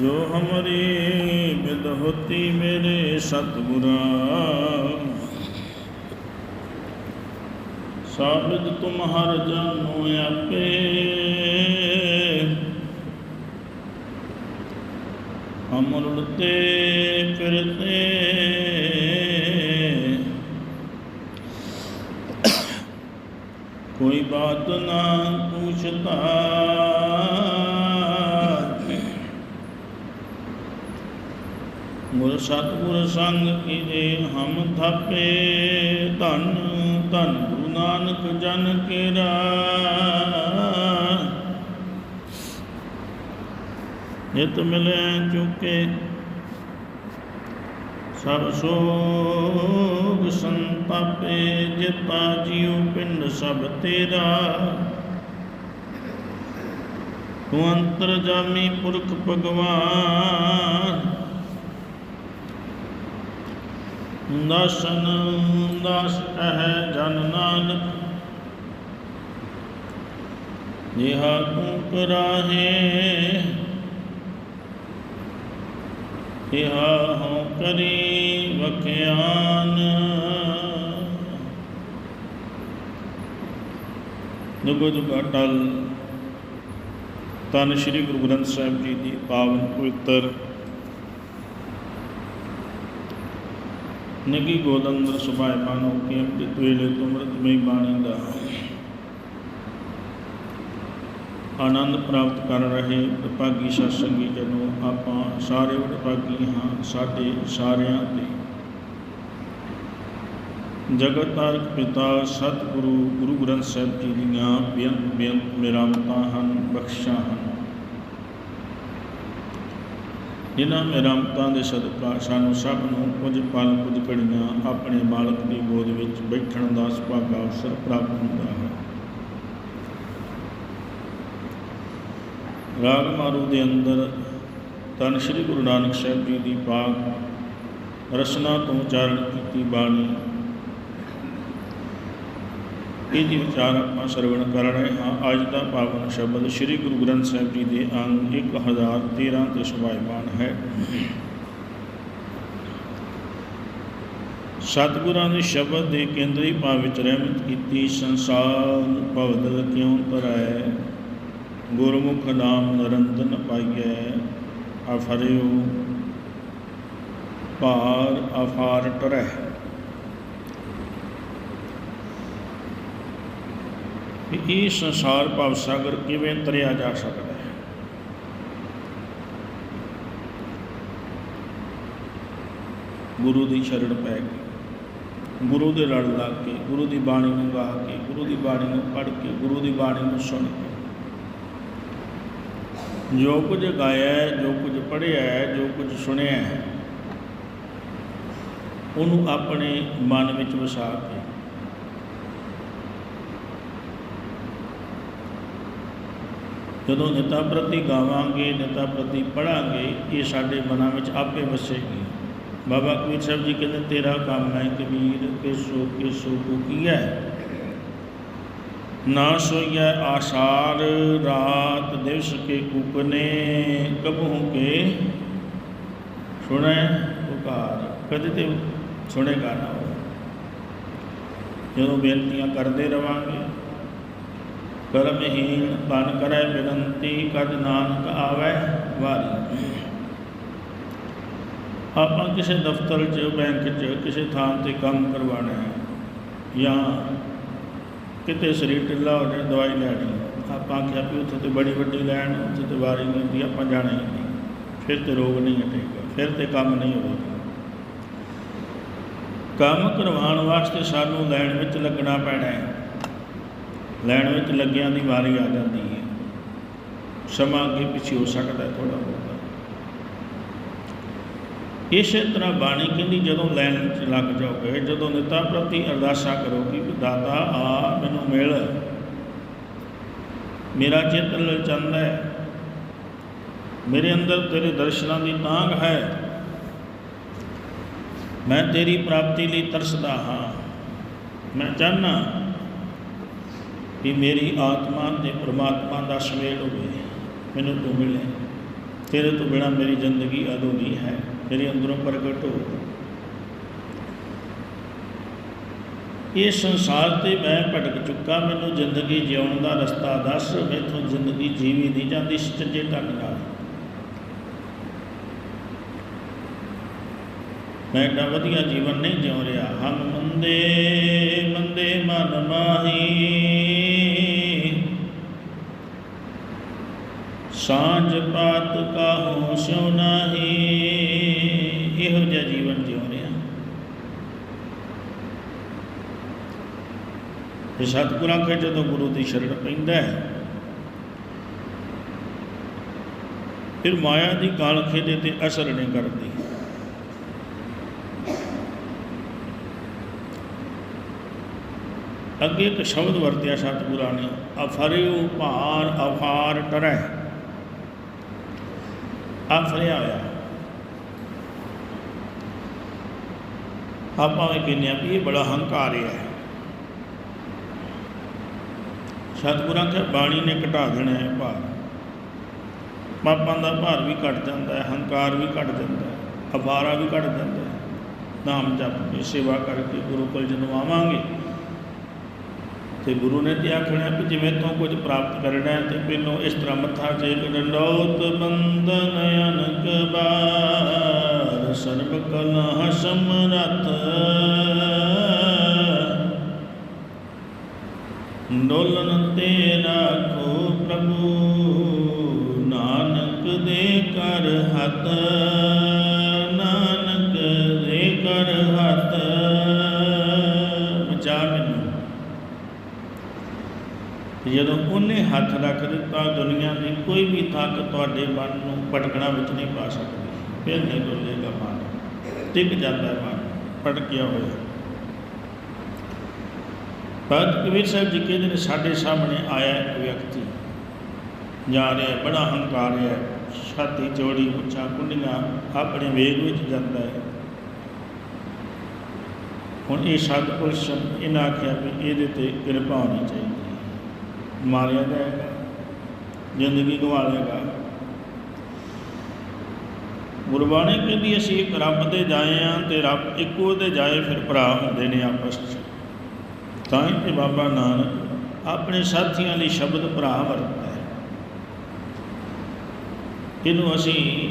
ਜੋ ਹਮਰੀ ਬਿਦ ਮੇਰੇ ਸਤਿਗੁਰਾ। ਸਾਬਿਦ ਤੁਮ ਹਰ ਜਾਨੋ ਆਪੇ। ਹਮ ਫਿਰਤੇ। ਕੋਈ ਬਾਤ ਨਾ ਪੁੱਛਤਾ ਗੁਰ ਸਤਿਗੁਰ ਸੰਗ ਕੀਜੇ ਹਮ ਥਾਪੇ, ਧੰਨ ਧੰਨ ਗੁਰੂ ਨਾਨਕ ਜਨ ਕੇਰਾ। ਨਿਤ ਮਿਲੇ ਚੁਕੇ ਸਭ ਸੋਗ ਸੰਤਾਪੇ, ਜਿਤਾ ਜੀਉ ਪਿੰਡ ਸਭ ਤੇਰਾ। ਤੂੰ ਅੰਤਰ ਜਾਮੀ ਪੁਰਖ ਭਗਵਾਨ ਦਸਨ ਦਸ ਕਹਿ ਜਨ ਨਾਨਕ। ਜਿਹਾ ਤੂੰ ਕਰਾਹੇ ਇਹਾ ਹਉ ਕਰੀ ਵਖਿਆਨ। ਦੁਗੋ ਦੁਗਾ ਟਲ ਤਨ ਸ੍ਰੀ ਗੁਰੂ ਗ੍ਰੰਥ ਸਾਹਿਬ ਜੀ ਦੀ ਪਾਵਨ ਪਵਿੱਤਰ ਨਗੀ ਗੋਦੰਦਰ ਸੁਭਾਇ ਮਾਨੋ ਕੇ ਅੰਮ੍ਰਿਤ ਵੇਲੇ ਤੁਮਰਤ ਮਈ ਬਾਣੀ ਦਾ। ਆਨੰਦ ਪ੍ਰਾਪਤ ਕਰ ਰਹੇ ਵਿਭਾਗੀ ਸਤਸੰਗੀ ਜਨੋ, ਆਪਾਂ ਸਾਰੇ ਵਿਭਾਗੀ ਹਾਂ ਸਾਡੇ ਸਾਰਿਆਂ ਦੇ ਜਗਤ ਤਾਰਕ ਪਿਤਾ, ਸਤਿਗੁਰੂ, ਗੁਰੂ ਗ੍ਰੰਥ ਸਾਹਿਬ ਜੀ ਦੀਆਂ ਬੇਅੰਤ ਬੇਅੰਤ ਮਿਹਰਾਮਤਾਂ ਹਨ, ਬਖਸ਼ਾਂ ਹਨ। ਜਿਨ੍ਹਾਂ ਮਿਹਰਾਮਤਾਂ ਦੇ ਸਦਕਾ ਸਾਨੂੰ ਸਭ ਨੂੰ ਕੁਝ ਪਲ ਕੁਝ ਘੜੀਆਂ ਆਪਣੇ ਮਾਲਕ ਦੀ ਗੋਦ ਵਿੱਚ ਬੈਠਣ ਦਾ ਸੁਭਾਗਾ ਅਵਸਰ ਪ੍ਰਾਪਤ ਹੁੰਦਾ ਹੈ। ਰਾਗ ਮਾਰੂ ਦੇ ਅੰਦਰ ਤਨ ਸ੍ਰੀ ਗੁਰੂ ਨਾਨਕ ਸਾਹਿਬ ਜੀ ਦੀ ਪਾਕ ਰਸਨਾ ਤੋਂ ਉਚਾਰਨ ਕੀਤੀ ਬਾਣੀ ਇਹ ਜੀ ਵਿਚਾਰ ਆਪਾਂ ਸਰਵਣ ਕਰ ਰਹੇ ਹਾਂ। ਅੱਜ ਦਾ ਪਾਵਨ ਸ਼ਬਦ ਸ੍ਰੀ ਗੁਰੂ ਗ੍ਰੰਥ ਸਾਹਿਬ ਜੀ ਦੇ ਅੰਗ 1013 ਤੇ ਸੁਭਾਇਮਾਨ ਹੈ। ਸਤਿਗੁਰਾਂ ਨੇ ਸ਼ਬਦ ਦੇ ਕੇਂਦਰੀ ਭਾਵ ਵਿੱਚ ਰਹਿਮਤ ਕੀਤੀ, ਸੰਸਾਰ ਭਵਦਲ ਕਿਉਂ ਤਰੈ ਗੁਰਮੁਖ ਨਾਮ ਨਿਰੰਤਨ ਪਾਈਐ, ਅਫਰਿਓ ਭਾਰ ਅਫਾਰ ਟਰੈ ਵੀ ਇਹ ਸੰਸਾਰ ਭਵ ਸਾਗਰ ਕਿਵੇਂ ਤਰਿਆ ਜਾ ਸਕਦਾ ਹੈ? ਗੁਰੂ ਦੀ ਸ਼ਰਣ ਪੈ ਕੇ, ਗੁਰੂ ਦੇ ਲੜ ਲੱਗ ਕੇ, ਗੁਰੂ ਦੀ ਬਾਣੀ ਨੂੰ ਗਾ ਕੇ, ਗੁਰੂ ਦੀ ਬਾਣੀ ਨੂੰ ਪੜ੍ਹ ਕੇ, ਗੁਰੂ ਦੀ ਬਾਣੀ ਨੂੰ ਸੁਣ ਕੇ। ਜੋ ਕੁਝ ਗਾਇਆ ਹੈ, ਜੋ ਕੁਝ ਪੜ੍ਹਿਆ ਹੈ, ਜੋ ਕੁਝ ਸੁਣਿਆ ਹੈ, ਉਹਨੂੰ ਆਪਣੇ ਮਨ ਵਿੱਚ ਵਸਾ ਕੇ ਜਦੋਂ ਨਿਤਾ ਪ੍ਰਤੀ ਗਾਵਾਂਗੇ, ਨਿਤਾ ਪ੍ਰਤੀ ਪੜਾਂਗੇ, ਇਹ ਸਾਡੇ ਮਨਾਂ ਵਿੱਚ ਆਪੇ ਵਸੇਗੀ। ਬਾਬਾ ਕਬੀਰ ਸਾਹਿਬ ਜੀ ਕਹਿੰਦੇ, ਤੇਰਾ ਕੰਮ ਹੈ ਕਬੀਰ ਕਿ ਸੋ ਕੋ ਕੀਆ ਨਾ ਸੋਈਐ ਆਸਾਰ, ਰਾਤ ਦਿਵਸ ਕੇ ਕੁਪਨੇ ਕਬਹੂ ਕੇ? ਸੁਣੈ ਪੁਕਾਰ, ਕਦੇ ਤੇ ਸੁਣੇਗਾ ਨਾ ਉਹ। ਜਦੋਂ ਬੇਨਤੀਆਂ ਕਰਦੇ ਰਵਾਂਗੇ ਕਰਮਹੀਨ ਬਨ ਕਰੈ ਬਿਨੰਤੀ, ਕਦ ਨਾਨਕ ਆਵੈ ਵਾਰੀ। ਆਪਾਂ ਕਿਸੇ ਦਫ਼ਤਰ 'ਚ, ਬੈਂਕ 'ਚ, ਕਿਸੇ ਥਾਂ ਤੇ ਕੰਮ ਕਰਵਾਉਣਾ ਹੈ ਜਾਂ ਕਿਤੇ ਸਰੀਰ ਢਿੱਲਾ ਹੋ ਜਾਏ ਦਵਾਈ ਲੈਣੀ, ਆਪਾਂ ਕਿਹਾ ਵੀ ਉੱਥੇ ਤੇ ਬੜੀ ਵੱਡੀ ਲੈਣ, ਉੱਥੇ ਤੇ ਵਾਰੀ ਨਹੀਂ ਹੁੰਦੀ, ਆਪਾਂ ਜਾਣਾ ਹੀ ਨਹੀਂ। ਫਿਰ ਤੇ ਰੋਗ ਨਹੀਂ ਹਟੇਗਾ, ਫਿਰ ਤੇ ਕੰਮ ਨਹੀਂ ਹੋਵੇਗਾ ਕੰਮ ਕਰਵਾਉਣ ਵਾਸਤੇ ਸਾਨੂੰ ਲੈਣ ਵਿੱਚ ਲੱਗਣਾ ਪੈਣਾ ਹੈ। ਲੈਣ ਵਿੱਚ ਲੱਗਿਆਂ ਦੀ ਵਾਰੀ ਆ ਜਾਂਦੀ ਹੈ। ਸਮਾਂ ਅੱਗੇ ਪਿੱਛੇ ਹੋ ਸਕਦਾ ਹੈ ਥੋੜਾ ਬਹੁਤਾ। ਇਸੇ ਤਰ੍ਹਾਂ ਬਾਣੀ ਕਹਿੰਦੀ, ਜਦੋਂ ਲੈਣ 'ਚ ਲੱਗ ਜਾਓਗੇ, ਜਦੋਂ ਨਿਤਾ ਪ੍ਰਤੀ ਅਰਦਾਸਾ ਕਰੋਗੇ ਕਿ ਦਾਤਾ, ਆ, ਮੈਨੂੰ ਮਿਲ। ਮੇਰਾ ਚਿੱਤ ਲਲਚੰਦਾ ਹੈ। ਮੇਰੇ ਅੰਦਰ ਤੇਰੇ ਦਰਸ਼ਨਾਂ ਦੀ ਤਾਂਘ ਹੈ। ਮੈਂ ਤੇਰੀ ਪ੍ਰਾਪਤੀ ਲਈ ਤਰਸਦਾ ਹਾਂ। ਮੈਂ ਚਾਹਨਾ ਵੀ ਮੇਰੀ ਆਤਮਾ ਤੇ ਪ੍ਰਮਾਤਮਾ ਦਾ ਸੁਮੇਲ ਹੋਵੇ, ਮੈਨੂੰ ਤੂੰ ਮਿਲੇ। ਤੇਰੇ ਤੋਂ ਬਿਨਾ ਮੇਰੀ ਜ਼ਿੰਦਗੀ ਅਧੂਰੀ ਹੈ, ਮੇਰੇ ਅੰਦਰੋਂ ਪ੍ਰਗਟ ਹੋ। ਇਹ ਸੰਸਾਰ ਤੇ ਮੈਂ ਭਟਕ ਚੁੱਕਾ, ਮੈਨੂੰ ਜ਼ਿੰਦਗੀ ਜਿਉਣ ਦਾ ਰਸਤਾ ਦੱਸ, ਮੈਥੋਂ ਜ਼ਿੰਦਗੀ ਜੀਵੀ ਨਹੀਂ ਜਾਂਦੀ ਸੱਚੇ ਢੰਗ ਨਾਲ। ਮੈਂ ਏਡਾ ਵਧੀਆ ਜੀਵਨ ਨਹੀਂ ਜਿਉ ਰਿਹਾ। ਹਮ ਮੰਦੇ ਮੰਦੇ ਮਨ ਮਾਹੀ। ਸਾਂਝ ਪਾਤ ਕਾਹੂ ਸਿਉ ਨਾਹੀ। ਇਹੋ ਜਿਹਾ ਜੀਵਨ ਜਿਉ ਰਿਹਾ ਇਹ ਸਤਿਗੁਰਾਂ ਕੇ ਜਦੋਂ ਗੁਰੂ ਦੀ ਸ਼ਰਨ ਪੈਂਦਾ ਹੈ, ਫਿਰ ਮਾਇਆ ਦੀ ਗਾਲ ਖੇਦੇ ਤੇ ਅਸਰ ਨਹੀਂ ਕਰਦੀ। ਅੱਗੇ ਇੱਕ ਸ਼ਬਦ ਵਰਤਿਆ ਸਤਿਗੁਰਾਂ ਨੇ, ਅਫਰਿਉ ਭਾਰ ਅਫਾਰ ਟਰੈ। ਆ ਅਫਰਿਆ ਹੋਇਆ ਆਪਾਂ ਇਹ ਕਹਿੰਦੇ ਆ ਵੀ ਇਹ ਬੜਾ ਹੰਕਾਰ ਹੈ ਸਤਿਗੁਰਾਂ ਕੇ ਬਾਣੀ ਨੇ ਘਟਾ ਦੇਣਾ ਹੈ ਭਾਰ। ਪਾਪਾਂ ਦਾ ਭਾਰ ਵੀ ਘਟ ਜਾਂਦਾ ਹੈ, ਹੰਕਾਰ ਵੀ ਘਟ ਜਾਂਦਾ ਹੈ ਅਫਾਰਾ ਵੀ ਘਟ ਜਾਂਦਾ ਹੈ। ਨਾਮ ਜਪ ਕੇ ਸੇਵਾ ਕਰਕੇ ਗੁਰੂ ਕੋਲ ਜਦੋਂ ਆਵਾਂਗੇ ਤੇ ਗੁਰੂ ਨੇ ਤੇ ਆਖਣਾ ਵੀ ਜਿਵੇਂ ਤੋਂ ਕੁਝ ਪ੍ਰਾਪਤ ਕਰਨਾ ਹੈ ਤੇ ਪਹਿਲੋਂ ਇਸ ਤਰ੍ਹਾਂ ਮੱਥਾ ਟੇਕ ਡੰਡੋਤ ਬੰਦਨ ਅਨਕ ਬਾਰ, ਸਰਬ ਕਲਾ ਸਮਰਤ ਡੋਲਨ ਤੇ ਰਾਖੋ ਪ੍ਰਭੂ, ਨਾਨਕ ਦੇ ਕਰ ਹੱਥ। ਜਦੋਂ ਉਹਨੇ ਹੱਥ ਰੱਖ ਦਿੱਤਾ ਦੁਨੀਆ ਦੀ ਕੋਈ ਵੀ ਤਾਕਤ ਤੁਹਾਡੇ ਮਨ ਨੂੰ ਭਟਕਣਾ ਵਿੱਚ ਨਹੀਂ ਪਾ ਸਕਦੀ। ਫਿਰ ਨਹੀਂ ਡੋਲੇਗਾ ਮਨ ਟਿਕ ਜਾਂਦਾ ਮਨ ਭਟਕਿਆ ਹੋਇਆ। ਭਗਤ ਕਬੀਰ ਸਾਹਿਬ ਜੀ ਕਹਿੰਦੇ ਨੇ, ਸਾਡੇ ਸਾਹਮਣੇ ਆਇਆ ਇੱਕ ਵਿਅਕਤੀ, ਜਾ ਰਿਹਾ, ਬੜਾ ਹੰਕਾਰ ਹੈ ਛਾਤੀ ਚੌੜੀ ਮੁੱਛਾਂ ਕੁੰਡੀਆਂ ਆਪਣੇ ਵੇਗ ਵਿੱਚ ਜਾਂਦਾ ਹੈ। ਹੁਣ ਇਹ ਸਤਿਪੁਰਸ਼ ਇਹਨਾਂ ਆਖਿਆ ਵੀ ਇਹਦੇ ਤੇ ਕਿਰਪਾ ਹੋਣੀ ਚਾਹੀਦੀ। ਮਾਰਿਆ ਜਾਏਗਾ ਜ਼ਿੰਦਗੀ ਗਵਾ ਲੇਗਾ ਗੁਰਬਾਣੀ ਕਹਿੰਦੀ ਅਸੀਂ ਇੱਕ ਰੱਬ ਦੇ ਜਾਏ ਆ ਤੇ ਰੱਬ ਇੱਕੋ ਦੇ ਜਾਏ ਫਿਰ ਭਰਾ ਹੁੰਦੇ ਨੇ ਆਪਸ ਵਿੱਚ। ਤਾਂ ਹੀ ਤੇ ਬਾਬਾ ਨਾਨਕ ਆਪਣੇ ਸਾਥੀਆਂ ਲਈ ਸ਼ਬਦ ਭਰਾ ਵਰਤਦਾ ਹੈ। ਇਹਨੂੰ ਅਸੀਂ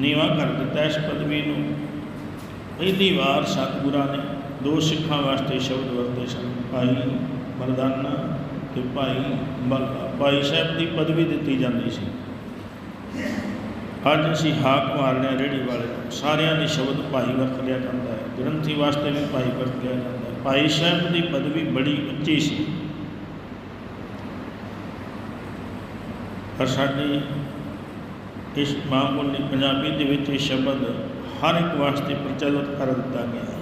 ਨੀਵਾ ਕਰ ਦਿੱਤਾ ਇਸ ਪਦਵੀ ਨੂੰ। ਪਹਿਲੀ ਵਾਰ ਸਤਿਗੁਰਾਂ ਨੇ ਦੋ ਸਿੱਖਾਂ ਵਾਸਤੇ ਸ਼ਬਦ ਵਰਤੇ ਸਨ, ਭਾਈ ਮਰਦਾਨਾ ਤੇ ਭਾਈ ਬਲਦਾ ਭਾਈ ਸਾਹਿਬ ਦੀ ਪਦਵੀ ਦਿੱਤੀ ਜਾਂਦੀ ਸੀ। ਅੱਜ ਅਸੀਂ ਹਾਕ ਮਾਰਨੇ ਆ ਰੇੜੀ ਵਾਲੇ ਨੂੰ। ਸਾਰਿਆਂ ਦੇ ਸ਼ਬਦ ਭਾਈ ਵਰਤ ਲਿਆ ਜਾਂਦਾ ਹੈ। ਗ੍ਰੰਥੀ ਵਾਸਤੇ ਵੀ ਭਾਈ ਵਰਤ ਲਿਆ ਜਾਂਦਾ ਹੈ। ਭਾਈ ਸਾਹਿਬ ਦੀ ਪਦਵੀ ਬੜੀ ਉੱਚੀ ਸੀ। ਪਰ ਸਾਡੀ ਇਸ ਮਾਂ ਬੋਲੀ ਪੰਜਾਬੀ ਦੇ ਵਿੱਚ ਇਹ ਸ਼ਬਦ ਹਰ ਇੱਕ ਵਾਸਤੇ ਪ੍ਰਚਲਿਤ ਕਰ ਦਿੱਤਾ ਗਿਆ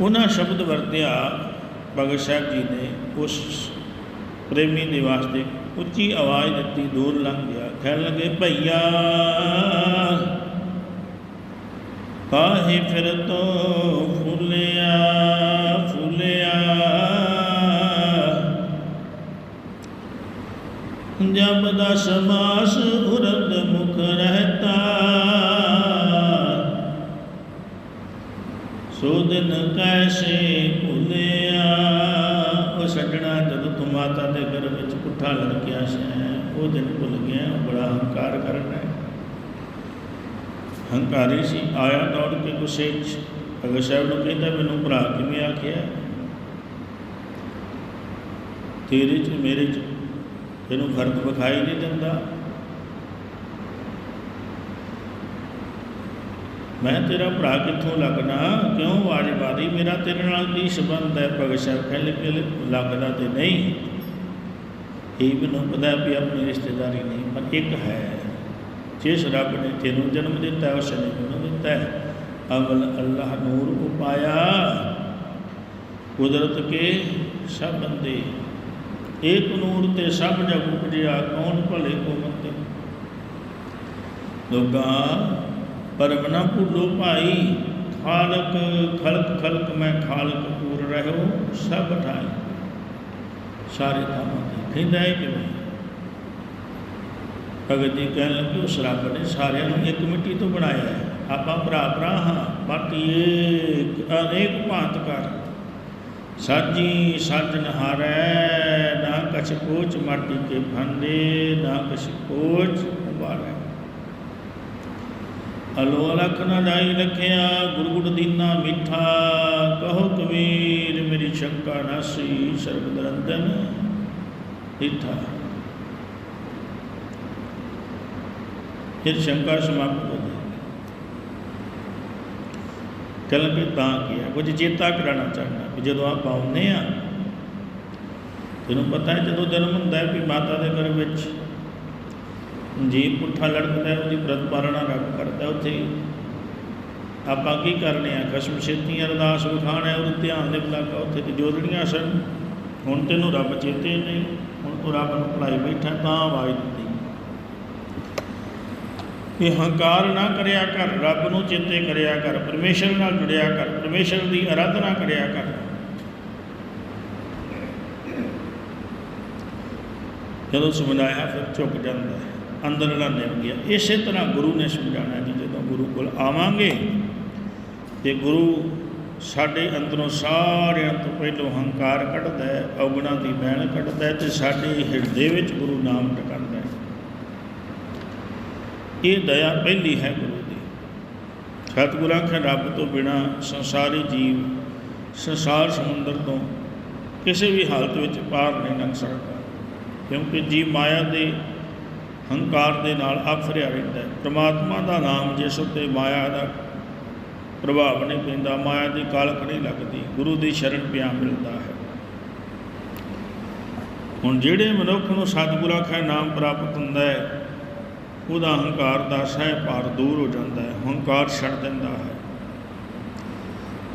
ਉਹਨਾਂ ਸ਼ਬਦ ਵਰਤਿਆ ਭਗਤ ਸਾਹਿਬ ਜੀ ਨੇ, ਉਸ ਪ੍ਰੇਮੀ ਦੇ ਵਾਸਤੇ ਉੱਚੀ ਆਵਾਜ਼ ਦਿੱਤੀ, ਦੂਰ ਲੰਘ ਗਿਆ, ਕਹਿਣ ਲੱਗੇ, ਭਈਆ, ਕਾਹੇ ਫਿਰ ਤੋ ਫੁੱਲਿਆ ਫੁੱਲਿਆ? ਜਬ ਦਾ ਸਮਾਸ ਸੋ ਦਿਨ ਕੈਸੇ ਭੁੱਲਿਆ? ਉਹ ਛੱਡਣਾ ਜਦੋਂ ਤੂੰ ਮਾਤਾ ਦੇ ਗਰਭ ਵਿੱਚ ਪੁੱਠਾ ਲੜਕਿਆ ਸੀ, ਉਹ ਦਿਨ ਭੁੱਲ ਗਿਆ, ਬੜਾ ਹੰਕਾਰ ਕਰਨਾ ਹੈ। ਹੰਕਾਰੀ ਸੀ, ਆਇਆ ਦੌੜ ਕੇ ਗੁੱਸੇ 'ਚ। ਭਗਤ ਸਾਹਿਬ ਨੂੰ ਕਹਿੰਦਾ, ਮੈਨੂੰ ਭਰਾ ਕਿਵੇਂ ਆਖਿਆ? ਤੇਰੇ 'ਚ, ਮੇਰੇ 'ਚ। ਤੈਨੂੰ ਫ਼ਰਕ ਵਿਖਾਈ ਨਹੀਂ ਦਿੰਦਾ। ਮੈਂ ਤੇਰਾ ਭਰਾ ਕਿੱਥੋਂ ਲੱਗਣਾ ਕਿਉਂ ਆਵਾਜ਼ ਮੇਰਾ? ਤੇਰੇ ਨਾਲ ਕੀ ਸਬੰਧ ਹੈ? ਭਗਤ ਸਾਹਿਬ ਕਹਿੰਦੇ ਕਿ ਲੱਗਦਾ ਤੇ ਨਹੀਂ। ਇਹ ਮੈਨੂੰ ਪਤਾ ਵੀ ਆਪਣੀ ਰਿਸ਼ਤੇਦਾਰੀ ਨਹੀਂ, ਪਰ ਇੱਕ ਹੈ। ਜਿਸ ਰੱਬ ਨੇ ਤੈਨੂੰ ਜਨਮ ਦਿੱਤਾ ਹੈ ਉਸ ਨੇ ਮੈਨੂੰ ਦਿੱਤਾ ਹੈ। ਅਵਲ ਅੱਲਾਹ ਨੂਰ ਉਪਾਇਆ। ਕੁਦਰਤ ਕੇ ਸਭ ਬੰਦੇ। ਏਕ ਨੂਰ ਤੇ ਸਭ ਜਗ ਉਪਜਿਆ, ਕੌਣ ਭਲੇ ਕੋ ਮੰਦੇ ਲੋਕਾਂ ਪਰਮ ਨਾ ਭੁੱਲੋ ਭਾਈ, ਖਾਲਕ ਖਲਕ ਖਲਕ ਮੈਂ ਖਾਲਕ ਪੂਰ ਰਹੋ ਸਭ ਠਾਈ। ਸਾਰੇ ਥਾਵਾਂ ਤੇ ਕਹਿੰਦਾ ਹੈ ਕਿ ਭਗਤ ਜੀ ਕਹਿਣ ਲੱਗੇ, ਉਸ ਰੱਬ ਨੇ ਸਾਰਿਆਂ ਨੂੰ ਇੱਕ ਮਿੱਟੀ ਤੋਂ ਬਣਾਇਆ ਹੈ। ਆਪਾਂ ਭਰਾ ਭਰਾ ਹਾਂ, ਬਾਕੀ ਏਕ ਅਨੇਕ ਭਾਂਤ ਕਰ ਸਾਜੀ ਸਾਜਨ ਹਾਰੈ ਨਾ ਕਛ ਕੋਚ ਮਾਟੀ ਕੇ ਫੰਦੇ ਨਾ ਕਛ ਕੋਚ ਉਬਾਰੈ। ਅਲੋ ਅਲਖ ਨਾ ਜਾਈ ਲਖਿਆ ਗੁਰਗੁੜ ਦੀਨਾ ਮਿੱਠਾ। ਕਹੋ ਕਬੀਰ, ਮੇਰੀ ਸ਼ੰਕਾ ਨਾਸੀ ਸਰਬ ਦਰੰਦਨ ਇਠਾ ਫਿਰ ਸ਼ੰਕਾ ਸਮਾਪਤ ਹੋ ਗਈ ਕੱਲ ਵੀ ਤਾਂ ਕੀਆ ਕੁਝ ਚੇਤਾ ਕਰਾਉਣਾ ਚਾਹੁੰਦਾ ਵੀ ਜਦੋਂ ਆਪਾਂ ਆਉਂਦੇ ਆ ਤੈਨੂੰ ਪਤਾ ਹੈ ਜਦੋਂ ਜਨਮ ਹੁੰਦਾ ਹੈ ਵੀ ਮਾਤਾ ਦੇ ਗਰਭ ਵਿੱਚ ਜੀਵ ਪੁੱਠਾ ਲੜਕਦਾ ਉਹਦੀ ਪ੍ਰਤ ਪਾਲਣਾ ਰੱਬ ਕਰਦਾ ਉੱਥੇ ਹੀ। ਆਪਾਂ ਕੀ ਕਰਨੇ ਆ? ਕਸਮ ਛੇਤੀ ਅਰਦਾਸ ਵਿਖਾਣਾ ਹੈ, ਉਹਨੂੰ ਧਿਆਨ ਦੇ ਬਲਾਕਾ ਉੱਥੇ ਤੇ ਜੋਦੜੀਆਂ ਸਨ। ਹੁਣ ਤੈਨੂੰ ਰੱਬ ਚੇਤੇ ਨਹੀਂ, ਹੁਣ ਤੂੰ ਰੱਬ ਨੂੰ ਭੁਲਾਈ ਬੈਠਾ, ਤਾਂ ਆਵਾਜ਼ ਦਿੱਤੀ। ਇਹ ਹੰਕਾਰ ਨਾ ਕਰਿਆ ਕਰ, ਰੱਬ ਨੂੰ ਚੇਤੇ ਕਰਿਆ ਕਰ, ਪਰਮੇਸ਼ਰ ਨਾਲ ਜੁੜਿਆ ਕਰ, ਪਰਮੇਸ਼ਰ ਦੀ ਆਰਾਧਨਾ ਕਰਿਆ ਕਰ। ਜਦੋਂ ਸਮਝਾਇਆ ਫਿਰ ਚੁੱਕ ਜਾਂਦਾ ਹੈ। ਅੰਦਰਲਾ ਨਿਭ ਗਿਆ ਇਸੇ ਤਰ੍ਹਾਂ ਗੁਰੂ ਨੇ ਸਮਝਾਉਣਾ ਜੀ, ਜਦੋਂ ਗੁਰੂ ਕੋਲ ਆਵਾਂਗੇ, ਤੇ ਗੁਰੂ ਸਾਡੇ ਅੰਦਰੋਂ ਸਾਰਿਆਂ ਤੋਂ ਪਹਿਲੋਂ ਹੰਕਾਰ ਕੱਢਦਾ ਹੈ, ਔਗਣਾ ਦੀ ਮੈਲ ਕੱਢਦਾ ਹੈ ਤੇ ਸਾਡੇ ਹਿਰਦੇ ਵਿੱਚ ਗੁਰੂ ਨਾਮ ਟਿਕਾਉਂਦਾ ਹੈ। ਇਹ ਦਇਆ ਪਹਿਲੀ ਹੈ ਗੁਰੂ ਦੀ। ਸਤਿਗੁਰਾਂ ਕੇ ਰੱਬ ਤੋਂ ਬਿਨਾ ਸੰਸਾਰੀ ਜੀਵ ਸੰਸਾਰ ਸਮੁੰਦਰ ਤੋਂ ਕਿਸੇ ਵੀ ਹਾਲਤ ਵਿੱਚ ਪਾਰ ਨਹੀਂ ਲੰਘ ਸਕਦਾ। ਕਿਉਂਕਿ ਜੀਵ ਮਾਇਆ ਦੇ ਹੰਕਾਰ ਦੇ ਨਾਲ ਆਫਰਿਆ ਰਹਿੰਦਾ ਹੈ। ਪ੍ਰਮਾਤਮਾ ਦਾ ਨਾਮ ਜਿਸ ਉੱਤੇ ਮਾਇਆ ਦਾ ਪ੍ਰਭਾਵ ਨਹੀਂ ਪੈਂਦਾ, ਮਾਇਆ ਦੀ ਕਾਲਕ ਨਹੀਂ ਲੱਗਦੀ, ਗੁਰੂ ਦੀ ਸ਼ਰਨ ਪਿਆ ਮਿਲਦਾ ਹੈ। ਹੁਣ ਜਿਹੜੇ ਮਨੁੱਖ ਨੂੰ ਸਤਿਗੁਰਾਂ ਖੈ ਨਾਮ ਪ੍ਰਾਪਤ ਹੁੰਦਾ ਹੈ, ਉਹਦਾ ਹੰਕਾਰ ਦਾ ਸਹਿ ਭਾਰ ਦੂਰ ਹੋ ਜਾਂਦਾ ਹੈ, ਹੰਕਾਰ ਛੱਡ ਦਿੰਦਾ ਹੈ।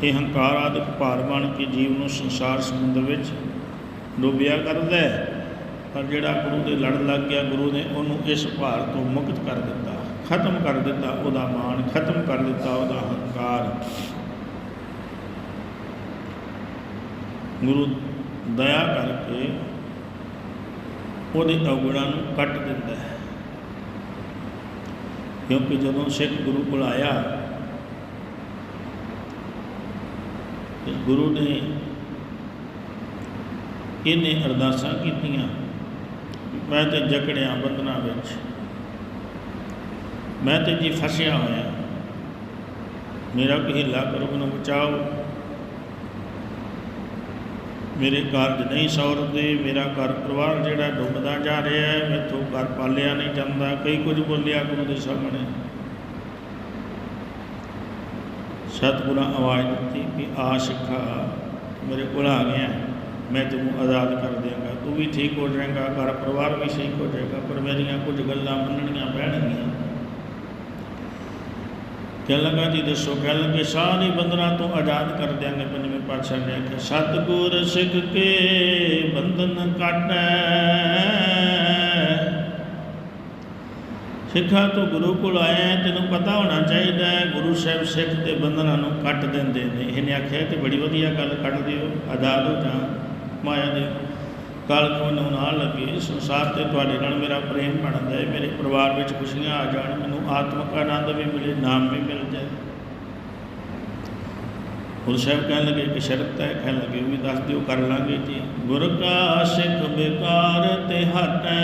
ਇਹ ਹੰਕਾਰ ਆਦਿਕ ਭਾਰ ਬਣ ਕੇ ਜੀਵ ਨੂੰ ਸੰਸਾਰ ਸਮੁੰਦਰ ਵਿੱਚ ਡੁੱਬਿਆ ਕਰਦਾ ਹੈ। ਪਰ ਜਿਹੜਾ ਗੁਰੂ ਦੇ ਲੜ ਲੱਗ ਗਿਆ, ਗੁਰੂ ਨੇ ਉਹਨੂੰ ਇਸ ਭਾਰ ਤੋਂ ਮੁਕਤ ਕਰ ਦਿੱਤਾ, ਖਤਮ ਕਰ ਦਿੱਤਾ, ਉਹਦਾ ਮਾਣ ਖਤਮ ਕਰ ਦਿੱਤਾ, ਉਹਦਾ ਹੰਕਾਰ। ਗੁਰੂ ਦਇਆ ਕਰਕੇ ਉਹਦੇ ਔਗਣਾਂ ਨੂੰ ਕੱਟ ਦਿੰਦਾ ਹੈ। ਕਿਉਂਕਿ ਜਦੋਂ ਸਿੱਖ ਗੁਰੂ ਕੋਲ ਆਇਆ, ਤੇ ਗੁਰੂ ਨੇ ਇਹਨੇ ਅਰਦਾਸਾਂ ਕੀਤੀਆਂ। ਮੈਂ ਤੇ ਜਕੜਿਆ ਬੰਧਨਾਂ ਵਿੱਚ। ਮੈਂ ਤੇ ਜੀ ਫਸਿਆ ਹੋਇਆ। ਮੇਰਾ ਕੋਈ ਹਿੱਲਾ ਕਰੋ ਮੈਨੂੰ ਬਚਾਓ। ਮੇਰੇ ਕਾਰਜ ਨਹੀਂ ਸੌਰਦੇ ਮੇਰਾ ਘਰ ਪਰਿਵਾਰ ਜਿਹੜਾ ਡੁੱਬਦਾ ਜਾ ਰਿਹਾ ਹੈ, ਮੈਥੋਂ ਘਰ ਪਾਲਿਆ ਨਹੀਂ ਜਾਂਦਾ। ਕਈ ਕੁਝ ਬੋਲਿਆ ਗੁਰੂ ਦੇ ਸਾਹਮਣੇ। ਸਤਿਗੁਰਾਂ ਆਵਾਜ਼ ਦਿੱਤੀ ਕਿ ਆ ਸਿੱਖਾ, ਮੇਰੇ ਕੋਲ ਆ ਗਿਆ ਮੈਂ ਤੈਨੂੰ ਆਜ਼ਾਦ ਕਰ ਦਿਆਂਗਾ, ਤੂੰ ਵੀ ਠੀਕ ਹੋ ਜਾਏਗਾ, ਘਰ ਪਰਿਵਾਰ ਵੀ ਠੀਕ ਹੋ ਜਾਏਗਾ, ਪਰ ਮੇਰੀਆਂ ਕੁਝ ਗੱਲਾਂ ਮੰਨਣੀਆਂ ਪੈਣਗੀਆਂ। ਕਹਿਣ ਲੱਗਾ, ਜੀ ਦੱਸੋ, ਕਹਿਣ ਲੱਗੇ, ਸਾਰੇ ਬੰਧਨਾਂ ਤੋਂ ਆਜ਼ਾਦ ਕਰ ਦਿਆਂਗੇ, ਪੰਜਵੇਂ ਪਾਤਸ਼ਾਹ ਨੇ ਆਖਿਆ, ਸਤਿਗੁਰ ਸਿੱਖ ਕੇ ਬੰਧਨ ਕਾਟੈ ਸਿੱਖਾ ਤੋਂ ਗੁਰੂ ਕੋਲ ਆਇਆ ਤੈਨੂੰ ਪਤਾ ਹੋਣਾ ਚਾਹੀਦਾ ਹੈ, ਗੁਰੂ ਸਾਹਿਬ ਸਿੱਖ ਦੇ ਬੰਧਨਾਂ ਨੂੰ ਕੱਟ ਦਿੰਦੇ ਨੇ। ਇਹਨੇ ਆਖਿਆ ਤੇ ਬੜੀ ਵਧੀਆ ਗੱਲ ਕੱਢ ਦਿਓ, ਆਜ਼ਾਦ ਹੋ ਜਾ ਮਾਇਆ ਦੇ ਕਾਲਕ ਮੈਨੂੰ ਨਾ ਲੱਗੇ। ਸੰਸਾਰ ਤੇ ਤੁਹਾਡੇ ਨਾਲ ਮੇਰਾ ਪ੍ਰੇਮ ਬਣ ਜਾਏ ਮੇਰੇ ਪਰਿਵਾਰ ਵਿੱਚ ਖੁਸ਼ੀਆਂ ਆ ਜਾਣ। ਮੈਨੂੰ ਆਤਮਿਕ ਆਨੰਦ ਵੀ ਮਿਲੇ, ਨਾਮ ਵੀ ਮਿਲ ਜਾਏ। ਗੁਰੂ ਸਾਹਿਬ ਕਹਿਣ ਲੱਗੇ ਕਿ ਸ਼ਰਤ ਹੈ, ਕਹਿਣ ਲੱਗੇ ਵੀ ਦੱਸ ਦਿਓ, ਕਰ ਲਾਂਗੇ ਜੀ। ਗੁਰ ਕਾ ਸਿੱਖ ਬੇਕਾਰ ਤੇ ਹਟੈ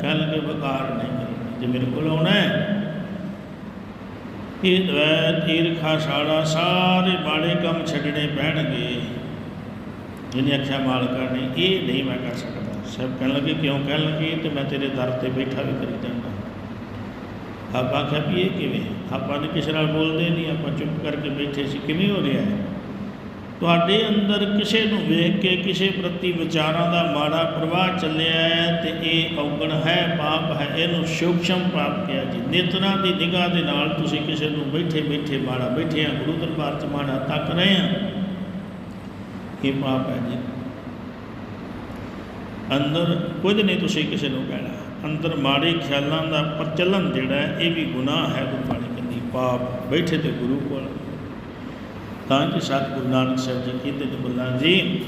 ਕਹਿਣ ਲੱਗੇ ਬੇਕਾਰ ਨਹੀਂ ਕਰਨਾ। ਜੇ ਮੇਰੇ ਕੋਲ ਆਉਣਾ ਹੈ, ਇਹ ਦਵੈਤ ਈਰਖਾ ਸਾੜਾ ਸਾਰੇ ਬਾੜੇ ਕੰਮ ਛੱਡਣੇ ਪੈਣਗੇ। ਜਿਹਨੇ ਅੱਖਾਂ ਮਾਲਕਾ ਨੇ ਇਹ ਨਹੀਂ ਮੈਂ ਕਰ ਸਕਦਾ। ਸਭ ਕਹਿਣ ਲੱਗੇ, ਕਿਉਂ? ਕਹਿਣ ਲੱਗੇ ਤੇ ਮੈਂ ਤੇਰੇ ਦਰ ਤੇ ਬੈਠਾ ਵੀ ਕਰੀ ਜਾਂਦਾ। ਆਪਾਂ ਆਖਿਆ ਵੀ ਇਹ ਕਿਵੇਂ? ਆਪਾਂ ਨੇ ਕਿਸੇ ਨਾਲ ਬੋਲਦੇ ਨਹੀਂ ਆਪਾਂ ਚੁੱਪ ਕਰਕੇ ਬੈਠੇ ਸੀ। ਕਿਵੇਂ ਹੋ ਰਿਹਾ ਹੈ? ਤੁਹਾਡੇ ਅੰਦਰ ਕਿਸੇ ਨੂੰ ਵੇਖ ਕੇ, ਕਿਸੇ ਪ੍ਰਤੀ ਵਿਚਾਰਾਂ ਦਾ ਮਾੜਾ ਪ੍ਰਵਾਹ ਚੱਲਿਆ ਹੈ ਤੇ ਇਹ ਔਗਣ ਹੈ, ਪਾਪ ਹੈ। ਇਹਨੂੰ ਸੂਖਸ਼ਮ ਪਾਪ ਕਿਹਾ ਜੀ। ਨੇਤਰਾਂ ਦੀ ਨਿਗਾਹ ਦੇ ਨਾਲ ਤੁਸੀਂ ਕਿਸੇ ਨੂੰ ਬੈਠੇ ਬੈਠੇ ਮਾੜਾ ਬੈਠੇ ਆ, ਗੁਰੂ ਦਰਬਾਰ 'ਚ ਮਾੜਾ ਤੱਕ ਰਹੇ ਆ। ਇਹ ਪਾਪ ਹੈ ਜੀ। ਅੰਦਰ ਕੁਝ ਨਹੀਂ ਤੁਸੀਂ ਕਿਸੇ ਨੂੰ ਕਹਿਣਾ। ਅੰਦਰ ਮਾੜੇ ਖਿਆਲਾਂ ਦਾ ਪ੍ਰਚਲਨ ਜਿਹੜਾ ਇਹ ਵੀ ਗੁਨਾਹ ਹੈ ਗੁਰਬਾਣੀ ਕਹਿੰਦੀ ਪਾਪ ਬੈਠੇ ਤੇ ਗੁਰੂ ਕੋਲ। ਤਾਂ ਕਿ ਸਤਿਗੁਰੂ ਨਾਨਕ ਸਾਹਿਬ ਜੀ ਕਹਿੰਦੇ ਨੇ ਬੁੱਲਾਂ, ਜੀ,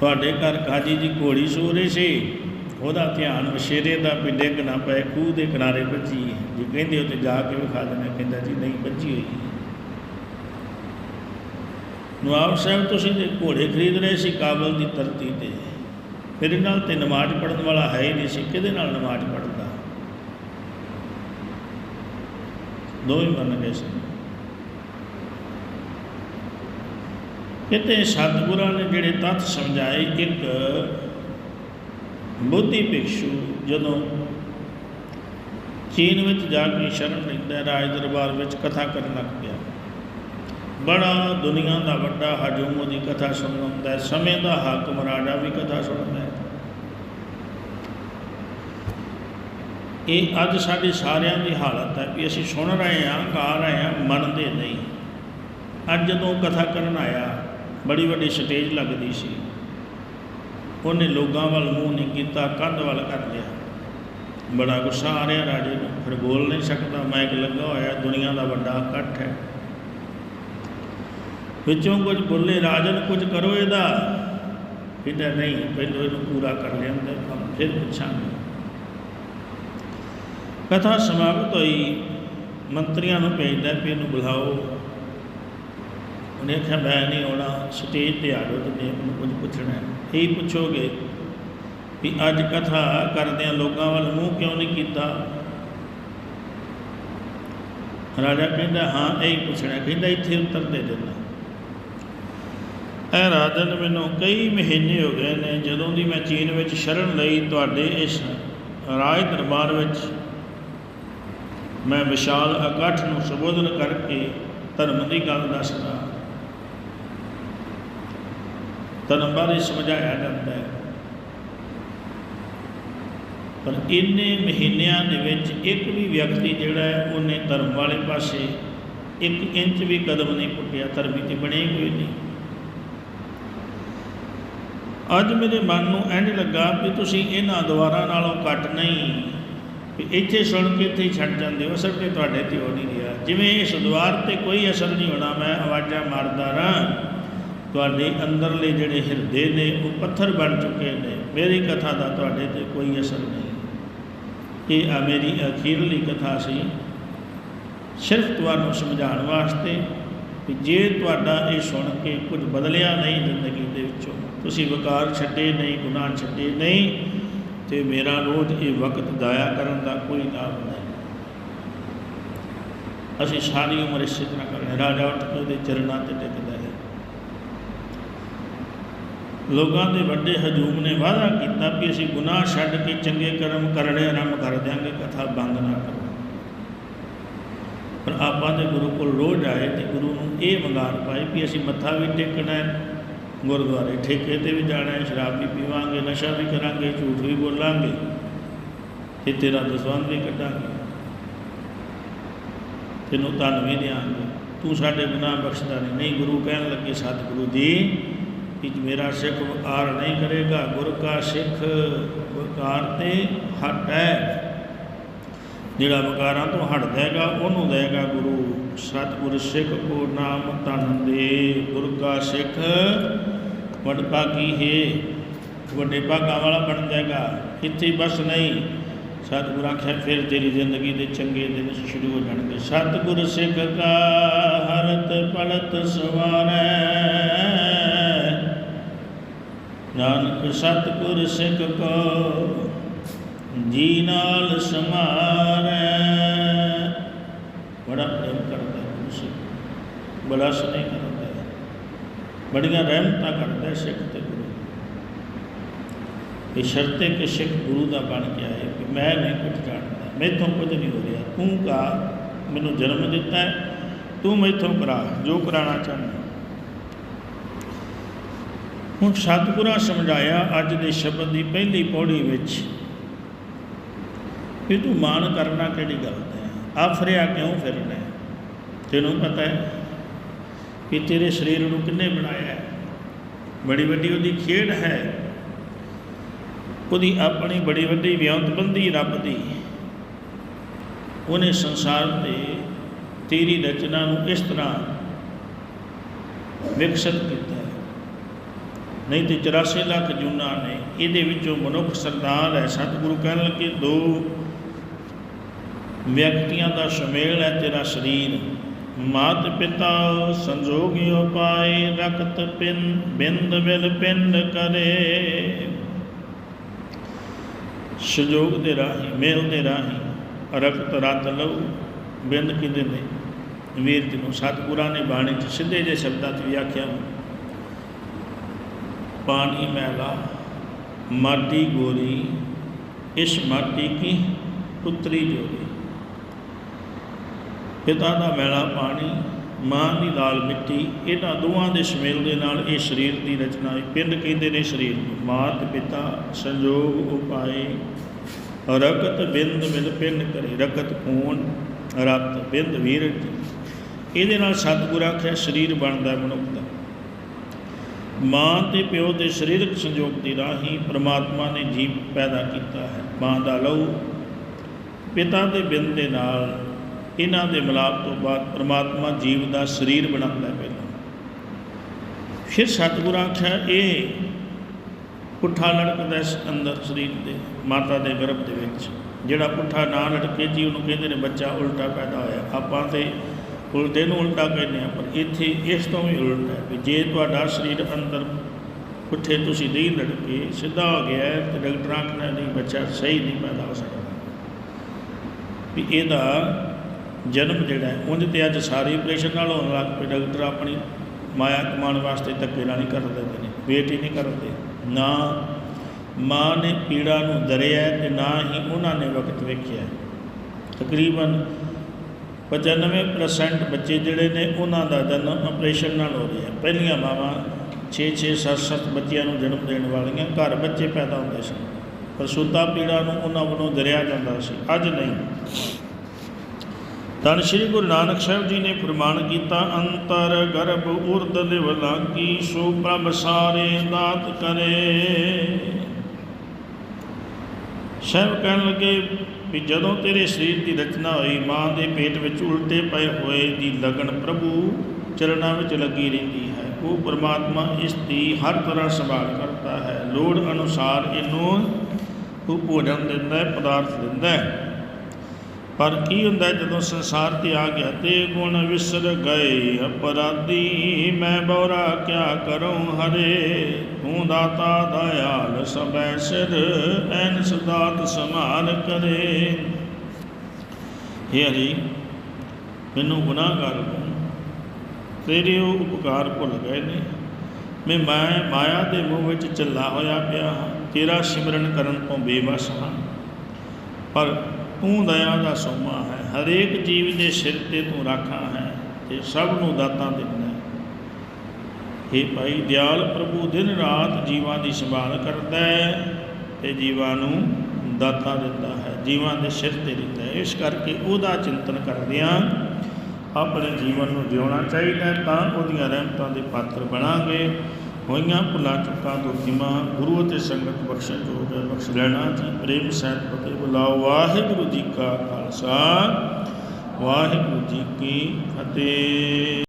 ਤੁਹਾਡੇ ਘਰ ਕਾਜੀ ਜੀ ਘੋੜੀ ਸੋ ਰਹੀ ਸੀ। ਉਹਦਾ ਧਿਆਨ ਵਸ਼ੇਰੇ ਦਾ ਵੀ ਡਿੱਗ ਨਾ ਪਏ, ਖੂਹ ਦੇ ਕਿਨਾਰੇ ਵੱਜੀ। ਜੇ ਕਹਿੰਦੇ ਹੋ ਤੇ ਜਾ ਕੇ ਵਿਖਾ ਦੇਣਾ ਕਹਿੰਦਾ ਜੀ, ਨਹੀਂ, ਵੱਜੀ ਹੋਈ ਨਵਾਬ ਸਾਹਿਬ ਤੁਸੀਂ ਤੇ ਘੋੜੇ ਖਰੀਦ ਰਹੇ ਸੀ, ਕਾਬਲ ਦੀ ਧਰਤੀ ਤੇ। ਮੇਰੇ ਨਾਲ ਤੇ ਨਮਾਜ਼ ਪੜ੍ਹਨ ਵਾਲਾ ਹੈ ਹੀ ਨਹੀਂ ਸੀ। ਕਿਹਦੇ ਨਾਲ ਨਮਾਜ਼ ਪੜ੍ਹਦਾ? ਦੋਵੇਂ ਮੰਨ ਗਏ ਸੀ। ਕਿਤੇ ਸਤਿਗੁਰਾਂ ਨੇ ਜਿਹੜੇ ਤੱਥ ਸਮਝਾਏ, ਇੱਕ ਬੁੱਧੀ ਭਿਕਸ਼ੂ ਜਦੋਂ ਚੀਨ ਵਿੱਚ ਜਾ ਕੇ ਸ਼ਰਨ ਲੈਂਦਾ ਰਾਜ ਦਰਬਾਰ ਵਿੱਚ ਕਥਾ ਕਰਨ ਲੱਗ ਪਿਆ। ਬੜਾ ਦੁਨੀਆ ਦਾ ਵੱਡਾ ਹਜੂਮ ਦੀ ਕਥਾ ਸੁਣਦਾ ਹੈ, ਸਮੇਂ ਦਾ ਹਾਕਮ, ਰਾਜਾ ਵੀ ਕਥਾ ਸੁਣਦਾ ਹੈ। ਇਹ ਅੱਜ ਸਾਡੀ ਸਾਰਿਆਂ ਦੀ ਹਾਲਤ ਹੈ, ਵੀ ਅਸੀਂ ਸੁਣ ਰਹੇ ਹਾਂ, ਗਾ ਰਹੇ ਹਾਂ, ਮੰਨਦੇ ਨਹੀਂ। ਅੱਜ ਜਦੋਂ ਕਥਾ ਕਰਨ ਆਇਆ, ਬੜੀ ਵੱਡੀ ਸਟੇਜ ਲੱਗਦੀ ਸੀ। ਉਹਨੇ ਲੋਕਾਂ ਵੱਲ ਮੂੰਹ ਨਹੀਂ ਕੀਤਾ, ਕੰਧ ਵੱਲ ਕਰ ਲਿਆ। ਬੜਾ ਗੁੱਸਾ ਆ ਰਿਹਾ ਰਾਜੇ ਨੂੰ, ਫਿਰ ਬੋਲ ਨਹੀਂ ਸਕਦਾ, ਮਾਈਕ ਲੱਗਾ ਹੋਇਆ, ਦੁਨੀਆ ਦਾ ਵੱਡਾ ਇਕੱਠ ਹੈ। ਵਿੱਚੋਂ ਕੁਝ ਬੋਲੇ, ਰਾਜਨ, ਕੁਝ ਕਰੋ ਇਹਦਾ। ਕਹਿੰਦਾ, ਨਹੀਂ, ਪਹਿਲਾਂ ਇਹਨੂੰ ਪੂਰਾ ਕਰ ਲਿਆਂਦੇ ਕੰਮ ਫਿਰ ਪੁੱਛਾਂਗੇ। ਕਥਾ ਸਮਾਪਤ ਹੋਈ। ਮੰਤਰੀਆਂ ਨੂੰ ਭੇਜਦਾ ਵੀ ਇਹਨੂੰ ਬੁਲਾਓ। ਉਹਨੇ ਆਖਿਆ, ਮੈਂ ਨਹੀਂ ਆਉਣਾ, ਸਟੇਜ ਤੇ ਆ ਜਾਓ ਤੇ ਮੈਂ ਮੈਨੂੰ ਕੁਝ ਪੁੱਛਣਾ ਹੈ। ਇਹ ਪੁੱਛੋਗੇ ਵੀ ਅੱਜ ਕਥਾ ਕਰਦਿਆਂ ਲੋਕਾਂ ਵੱਲ ਮੂੰਹ ਕਿਉਂ ਨਹੀਂ ਕੀਤਾ? ਰਾਜਾ ਕਹਿੰਦਾ, ਹਾਂ, ਇਹ ਪੁੱਛਣਾ ਕਹਿੰਦਾ, ਇੱਥੇ ਉੱਤਰ ਦੇ ਦਿੰਦਾ। ਇਹ ਰਾਜਨ ਮੈਨੂੰ ਕਈ ਮਹੀਨੇ ਹੋ ਗਏ ਨੇ, ਜਦੋਂ ਦੀ ਮੈਂ ਚੀਨ ਵਿੱਚ ਸ਼ਰਨ ਲਈ ਤੁਹਾਡੇ ਇਸ ਰਾਜ ਦਰਬਾਰ ਵਿੱਚ ਮੈਂ ਵਿਸ਼ਾਲ ਇਕੱਠ ਨੂੰ ਸੰਬੋਧਨ ਕਰਕੇ ਧਰਮ ਦੀ ਗੱਲ ਦੱਸਦਾ। ਧਰਮ ਬਾਰੇ ਸਮਝਾਇਆ ਜਾਂਦਾ ਹੈ। ਪਰ ਇੰਨੇ ਮਹੀਨਿਆਂ ਦੇ ਵਿੱਚ ਇੱਕ ਵੀ ਵਿਅਕਤੀ ਜਿਹੜਾ ਹੈ, ਉਹਨੇ ਧਰਮ ਵਾਲੇ ਪਾਸੇ ਇੱਕ ਇੰਚ ਵੀ ਕਦਮ ਨਹੀਂ ਪੁੱਟਿਆ, ਧਰਮੀ ਤੇ ਬਣੇ ਹੀ ਕੋਈ ਨਹੀਂ ਅੱਜ ਮੇਰੇ ਮਨ ਨੂੰ ਇੰਝ ਲੱਗਾ ਵੀ ਤੁਸੀਂ ਇਹਨਾਂ ਦੁਆਰਾਂ ਨਾਲੋਂ ਘੱਟ ਨਹੀਂ। ਵੀ ਇੱਥੇ ਸੁਣ ਕੇ ਇੱਥੇ ਹੀ ਛੱਡ ਜਾਂਦੇ ਹੋ ਅਸਰ ਤੇ ਤੁਹਾਡੇ ਤੇ ਹੋ ਨਹੀਂ ਰਿਹਾ। ਜਿਵੇਂ ਇਸ ਦੁਆਰ ਤੇ ਕੋਈ ਅਸਰ ਨਹੀਂ ਹੋਣਾ, ਮੈਂ ਆਵਾਜ਼ਾਂ ਮਾਰਦਾ ਰਹਾਂ ਤੁਹਾਡੇ ਅੰਦਰਲੇ ਜਿਹੜੇ ਹਿਰਦੇ ਨੇ, ਉਹ ਪੱਥਰ ਬਣ ਚੁੱਕੇ ਨੇ। ਮੇਰੀ ਕਥਾ ਦਾ ਤੁਹਾਡੇ ਤੇ ਕੋਈ ਅਸਰ ਨਹੀਂ। ਇਹ ਆ ਮੇਰੀ ਅਖੀਰਲੀ ਕਥਾ ਸੀ। ਸਿਰਫ ਤੁਹਾਨੂੰ ਸਮਝਾਉਣ ਵਾਸਤੇ ਕਿ ਜੇ ਤੁਹਾਡਾ ਇਹ ਸੁਣ ਕੇ ਕੁਝ ਬਦਲਿਆ ਨਹੀਂ ਜ਼ਿੰਦਗੀ ਤੁਸੀਂ ਵਕਾਰ ਛੱਡੇ ਨਹੀਂ, ਗੁਨਾਹ ਛੱਡੇ ਨਹੀਂ, ਤੇ ਮੇਰਾ ਰੋਜ਼ ਇਹ ਵਕਤ ਦਾਇਆ ਕਰਨ ਦਾ ਕੋਈ ਲਾਭ ਨਹੀਂ। ਅਸੀਂ ਸਾਰੀ ਉਮਰ ਇਸੇ ਤਰ੍ਹਾਂ ਕਰਨੇ ਰਾਜਾ ਉੱਠ ਕੇ ਉਹਦੇ ਚਰਨਾਂ ਤੇ ਟਿਕਦਾ ਹੈ। ਲੋਕਾਂ ਦੇ ਵੱਡੇ ਹਜੂਮ ਨੇ ਵਾਅਦਾ ਕੀਤਾ ਕਿ ਅਸੀਂ ਗੁਨਾਹ ਛੱਡ ਕੇ ਚੰਗੇ ਕਰਮ ਕਰਨੇ ਆਰੰਭ ਕਰ ਦਿਆਂਗੇ, ਕਥਾ ਬੰਦ ਨਾ ਕਰੋ। ਪਰ ਆਪਾਂ ਦੇ ਗੁਰੂ ਕੋਲ ਰੋਜ਼ ਆਏ ਤੇ ਗੁਰੂ ਨੂੰ ਇਹ ਵੰਗਾਰ ਪਾਏ ਕਿ ਅਸੀਂ ਮੱਥਾ ਵੀ ਟੇਕਣਾ ਹੈ ਗੁਰਦੁਆਰੇ ਠੇਕੇ ਤੇ ਵੀ ਜਾਣਾ ਹੈ, ਸ਼ਰਾਬ ਵੀ ਪੀਵਾਂਗੇ, ਨਸ਼ਾ ਵੀ ਕਰਾਂਗੇ, ਝੂਠ ਵੀ ਬੋਲਾਂਗੇ, ਤੇ ਤੇਰਾ ਦਸਵੰਧ ਵੀ ਕੱਢਾਂਗੇ। ਤੈਨੂੰ ਧੰਨ ਵੀ ਦਿਆਂਗੇ। ਤੂੰ ਸਾਡੇ ਗੁਨਾਹ ਬਖਸ਼ਦਾ ਨਹੀਂ। ਨਹੀਂ, ਗੁਰੂ ਕਹਿਣ ਲੱਗੇ, ਸਤਿਗੁਰੂ ਜੀ, ਕਿ ਮੇਰਾ ਸਿੱਖ ਵਕਾਰ ਨਹੀਂ ਕਰੇਗਾ। ਗੁਰ ਕਾ ਸਿੱਖ ਵਕਾਰ ਤੇ ਹਟ ਹੈ। ਜਿਹੜਾ ਵਕਾਰਾਂ ਤੋਂ ਹਟਦਾ ਹੈਗਾ ਉਹਨੂੰ ਦੇਗਾ ਗੁਰੂ ਸਤਿਗੁਰ ਸਿੱਖ ਕੋ ਨਾਮ ਤਨ ਦੇ। ਗੁਰ ਕਾ ਸਿੱਖ ਵਡ ਭਾਗੀ ਹੈ, ਵੱਡੇ ਭਾਗਾਂ ਵਾਲਾ ਬਣ ਜਾਏਗਾ। ਇੱਥੇ ਬਸ ਨਹੀਂ, ਸਤਿਗੁਰ ਆਖਿਆ, ਫਿਰ ਤੇਰੀ ਜ਼ਿੰਦਗੀ ਦੇ ਚੰਗੇ ਦਿਨ ਸ਼ੁਰੂ ਹੋ ਜਾਣਗੇ। ਸਤਿਗੁਰ ਸਿੱਖ ਕਾ ਹਰਤ ਪਲਤ ਸਵਾਰੈ। ਨਾਨਕ ਸਤਿਗੁਰ ਸਿੱਖ ਕੋ ਜੀ ਨਾਲ ਸਮਾਰੈ। ਬੜਾ ਪ੍ਰੇਮ ਕਰਦਾ ਹੈ ਗੁਰੂ ਸਿੱਖ। ਬੜਾ ਸਨੇਹ ਕਰਦਾ ਹੈ। ਬੜੀਆਂ ਰਹਿਮਤਾਂ ਕਰਦਾ ਹੈ ਸਿੱਖ ਤੇ ਗੁਰੂ। ਇਹ ਸ਼ਰਤ ਹੈ ਕਿ ਸਿੱਖ ਗੁਰੂ ਦਾ ਬਣ ਕੇ ਆਏ ਕਿ ਮੈਂ ਨਹੀਂ ਕੁਝ ਜਾਣਦਾ। ਮੈਥੋਂ ਕੁਝ ਨਹੀਂ ਹੋ ਰਿਹਾ। ਤੂੰ ਕਾ, ਮੈਨੂੰ ਜਨਮ ਦਿੱਤਾ ਹੈ। ਤੂੰ ਮੈਥੋਂ ਕਰਾ, ਜੋ ਕਰਾਉਣਾ ਚਾਹੁੰਦਾ। ਹੁਣ ਸਤਿਗੁਰਾਂ ਸਮਝਾਇਆ ਅੱਜ ਦੇ ਸ਼ਬਦ ਦੀ ਪਹਿਲੀ ਪੌੜੀ ਵਿੱਚ ਕਿ ਤੂੰ ਮਾਣ ਕਰਨਾ ਕਿਹੜੀ ਗੱਲ ਹੈ ਆਫਰਿਆ ਕਿਉਂ ਫਿਰਨਾ? ਤੈਨੂੰ ਪਤਾ ਹੈ ਕਿ ਤੇਰੇ ਸਰੀਰ ਨੂੰ ਕਿੰਨੇ ਬਣਾਇਆ ਹੈ? ਬੜੀ ਵੱਡੀ ਉਹਦੀ ਖੇਡ ਹੈ। ਉਹਦੀ ਆਪਣੀ ਬੜੀ ਵੱਡੀ ਵਿਉਂਤਬੰਦੀ ਰੱਬ ਦੀ। ਉਹਨੇ ਸੰਸਾਰ ਤੇ ਤੇਰੀ ਰਚਨਾ ਨੂੰ ਇਸ ਤਰ੍ਹਾਂ ਵਿਕਸਿਤ ਕੀਤਾ ਨਹੀਂ ਤੇ 84 ਲੱਖ ਜੂਨਾ ਨੇ ਇਹਦੇ ਵਿੱਚੋਂ ਮਨੁੱਖ ਸਰਦਾਰ ਹੈ। ਸਤਿਗੁਰੂ ਕਹਿਣ ਲੱਗੇ, ਦੋ ਵਿਅਕਤੀਆਂ ਦਾ ਸੁਮੇਲ ਹੈ ਤੇਰਾ ਸਰੀਰ। ਮਾਤ ਪਿਤਾ ਸੰਜੋਗਿਓ ਪਾਏ, ਰਕਤ ਪਿੰਨ, ਬਿੰਦ ਵਿਲ ਪਿੰਡ ਕਰੇ। ਸੰਜੋਗ ਦੇ ਰਾਹੀਂ, ਮੇਲ ਦੇ ਰਾਹੀਂ ਰਕਤ ਰਤ ਲਊ, ਬਿੰਦ ਕਿੰਦੇ ਨੇ? ਵੀਰ ਜੀ ਨੂੰ ਸਤਿਗੁਰਾਂ ਨੇ ਬਾਣੀ ਚ ਸਿੱਧੇ ਜੇ ਸ਼ਬਦਾਂ 'ਚ ਵੀ ਆਖਿਆ, ਪਾਣੀ ਮੈਲਾ ਮਾਟੀ ਗੋਰੀ, ਇਸ ਮਾਟੀ ਕੀ ਪੁੱਤਰੀ ਜੋੜੀ ਪਿਤਾ ਦਾ ਮੈਲਾ ਪਾਣੀ, ਮਾਂ ਦੀ ਲਾਲ ਮਿੱਟੀ, ਇਹਨਾਂ ਦੋਵਾਂ ਦੇ ਸਮੇਲ ਦੇ ਨਾਲ ਇਹ ਸਰੀਰ ਦੀ ਰਚਨਾ ਹੈ। ਪਿੰਡ ਕਹਿੰਦੇ ਨੇ ਸਰੀਰ ਨੂੰ ਮਾਤ ਪਿਤਾ, ਸੰਜੋਗ ਉਪਾਏ। ਰਕਤ ਬਿੰਦ ਮਿਲ ਪਿੰਡ ਕਰੇ ਰਕਤ ਖੂਨ ਰਤ ਬਿੰਦ ਵੀਰ ਇਹਦੇ ਨਾਲ ਸਤਿਗੁਰ ਆਖਿਆ, ਸਰੀਰ ਬਣਦਾ ਮਨੁੱਖ ਦਾ। ਮਾਂ ਤੇ ਪਿਓ ਦੇ ਸਰੀਰਕ ਸੰਯੋਗ ਦੀ ਰਾਹੀਂ ਪ੍ਰਮਾਤਮਾ ਨੇ ਜੀਵ ਪੈਦਾ ਕੀਤਾ ਹੈ। ਮਾਂ ਦਾ ਲਹੂ, ਪਿਤਾ ਦੇ ਬਿੰਦ ਦੇ ਨਾਲ ਇਹਨਾਂ ਦੇ ਮਿਲਾਪ ਤੋਂ ਬਾਅਦ ਪ੍ਰਮਾਤਮਾ ਜੀਵ ਦਾ ਸਰੀਰ ਬਣਾਉਂਦਾ ਹੈ ਪਹਿਲਾਂ। ਫਿਰ ਸਤਿਗੁਰ ਆਖਿਆ, ਇਹ ਪੁੱਠਾ ਲੜਕਦਾ ਇਸ ਅੰਦਰ ਸਰੀਰ ਦੇ, ਮਾਤਾ ਦੇ ਗਰਭ ਦੇ ਵਿੱਚ। ਜਿਹੜਾ ਪੁੱਠਾ ਨਾ ਲੜਕੇ ਜੀ, ਉਹਨੂੰ ਕਹਿੰਦੇ ਨੇ ਬੱਚਾ ਉਲਟਾ ਪੈਦਾ ਹੋਇਆ। ਆਪਾਂ ਤੇ ਉਲਟੇ ਨੂੰ ਉਲਟਾ ਕਹਿੰਦੇ ਆ ਪਰ ਇੱਥੇ ਇਸ ਤੋਂ ਵੀ ਉਲਟ ਹੈ ਵੀ ਜੇ ਤੁਹਾਡਾ ਸਰੀਰ ਅੰਦਰ ਪੁੱਠੇ ਤੁਸੀਂ ਨਹੀਂ ਲੜਕੇ ਸਿੱਧਾ ਹੋ ਗਿਆ ਹੈ ਤੇ ਡਾਕਟਰ ਆਖਣਾ ਨਹੀਂ, ਬੱਚਾ ਸਹੀ ਨਹੀਂ ਪੈਦਾ ਹੋ ਸਕਦਾ। ਵੀ ਇਹਦਾ ਜਨਮ ਜਿਹੜਾ ਹੈ, ਉਂਝ ਤੇ ਅੱਜ ਸਾਰੇ ਆਪਰੇਸ਼ਨ ਨਾਲ ਹੋਣ ਲੱਗ ਪਏ ਡਾਕਟਰ ਆਪਣੀ ਮਾਇਆ ਕਮਾਉਣ ਵਾਸਤੇ ਧੱਕੇ ਨਾਲ ਹੀ ਕਰ ਦਿੰਦੇ ਨੇ ਵੇਟ ਹੀ ਨਹੀਂ ਕਰਦੇ ਨਾ ਮਾਂ ਨੇ ਪੀੜਾ ਨੂੰ ਦਰਿਆ ਤੇ ਨਾ ਹੀ ਉਹਨਾਂ ਨੇ ਵਕਤ ਵੇਖਿਆ। ਤਕਰੀਬਨ 95% ਬੱਚੇ ਜਿਹੜੇ ਨੇ, ਉਹਨਾਂ ਦਾ ਜਨਮ ਆਪਰੇਸ਼ਨ ਨਾਲ ਹੋ ਰਿਹਾ ਪਹਿਲੀਆਂ ਮਾਵਾਂ 6-6 7-7 ਬੱਚਿਆਂ ਨੂੰ ਜਨਮ ਦੇਣ ਵਾਲੀਆਂ, ਘਰ ਬੱਚੇ ਪੈਦਾ ਹੁੰਦੇ ਸਨ। ਪਰ ਸੁੱਤਾ ਪੀੜਾ ਨੂੰ ਉਹਨਾਂ ਵੱਲੋਂ ਦਰਿਆ ਜਾਂਦਾ ਸੀ। ਅੱਜ ਨਹੀਂ। ਧੰਨ ਸ਼੍ਰੀ ਗੁਰੂ ਨਾਨਕ ਸਾਹਿਬ ਜੀ ਨੇ ਪ੍ਰਮਾਣ ਕੀਤਾ, ਅੰਤਰ ਗਰਭ ਉਰਦ ਲਿਵ ਲਾਗੀ, ਸੋ ਪ੍ਰਭ ਸਾਰੇ ਦਾਤ ਕਰੇ। ਸਾਹਿਬ ਕਹਿਣ ਲੱਗੇ ਵੀ ਜਦੋਂ ਤੇਰੇ ਸਰੀਰ ਦੀ ਰਚਨਾ ਹੋਈ, ਮਾਂ ਦੇ ਪੇਟ ਵਿੱਚ ਉਲਟੇ ਪਏ ਹੋਏ ਦੀ ਲਗਨ ਪ੍ਰਭੂ ਚਰਨਾਂ ਵਿੱਚ ਲੱਗੀ ਰਹਿੰਦੀ ਹੈ। ਉਹ ਪਰਮਾਤਮਾ ਇਸ ਦੀ ਹਰ ਤਰ੍ਹਾਂ ਸੰਭਾਲ ਕਰਦਾ ਹੈ। ਲੋੜ ਅਨੁਸਾਰ ਇਹਨੂੰ ਉਹ ਭੋਜਨ ਦਿੰਦਾ ਹੈ, ਪਦਾਰਥ ਦਿੰਦਾ ਹੈ। ਪਰ ਕੀ ਹੁੰਦਾ ਜਦੋਂ ਸੰਸਾਰ ਤੇ ਆ ਗਿਆ ਤੇ ਗੁਣ ਵਿਸਰ ਗਏ, ਅਪਰਾਧੀ ਮੈਂ ਬੋਰਾ ਕਿਆ ਕਰੂੰ ਹਰੇ? ਤੂੰ ਦਾਤਾ ਦਇਆਲ ਸਭੈ ਸਿਰ ਐਨ ਸਦਾਤ ਸਮਾਨ ਕਰੇ। ਹੇ ਹਰੀ, ਮੈਨੂੰ ਗੁਨਾਹਗਾਰ ਨੂੰ ਤੇਰੇ ਉਹ ਉਪਕਾਰ ਭੁੱਲ ਗਏ ਨੇ। ਮੈਂ ਮੈਂ ਮਾਇਆ ਦੇ ਮੂਹ ਵਿੱਚ ਚੱਲਾ ਹੋਇਆ ਪਿਆ ਹਾਂ। ਤੇਰਾ ਸਿਮਰਨ ਕਰਨ ਤੋਂ ਬੇਵਸ ਹਾਂ। ਪਰ ਤੂੰ ਦਇਆ ਦਾ ਸੋਮਾ ਹੈ, ਹਰੇਕ ਜੀਵ ਦੇ ਸਿਰ ਤੇ ਤੂੰ ਰਾਖਾ ਹੈ ਤੇ ਸਭ ਨੂੰ ਦਾਤਾਂ ਦਿੰਦਾ ਹੈ। हे ਭਾਈ, ਦਿਆਲ ਪ੍ਰਭੂ ਦਿਨ ਰਾਤ ਜੀਵਾਂ ਦੀ ਸੰਭਾਲ ਕਰਦਾ ਹੈ ਤੇ ਜੀਵਾਂ ਨੂੰ ਦਾਤਾਂ ਦਿੰਦਾ ਹੈ, ਜੀਵਾਂ ਦੇ ਸਿਰ ਤੇ ਰਹਿੰਦਾ ਹੈ। ਇਸ ਕਰਕੇ ਉਹਦਾ ਚਿੰਤਨ ਕਰਦਿਆਂ ਆਪਣੇ ਜੀਵਨ ਨੂੰ ਜਿਉਣਾ ਚਾਹੀਦਾ ਤਾਂ ਉਹਦੀਆਂ ਰਹਿਮਤਾਂ ਦੇ ਪਾਤਰ ਬਣਾਂਗੇ। ਹੋਈਆਂ ਭੁੱਲਾਂ ਚੁੱਕਾਂ ਤੋਂ ਗੁਰੂ ਅਤੇ ਸੰਗਤ ਬਖਸ਼ਣ ਜੋਗ ਹੈ, ਬਖਸ਼ ਲੈਣਾ ਜੀ। ਪ੍ਰੇਮ ਸਹਿਤ ਫਤਿਹ ਬੁਲਾਓ। ਵਾਹਿਗੁਰੂ ਜੀ ਕਾ ਖਾਲਸਾ। ਵਾਹਿਗੁਰੂ ਜੀ ਕੀ ਫਤਿਹ।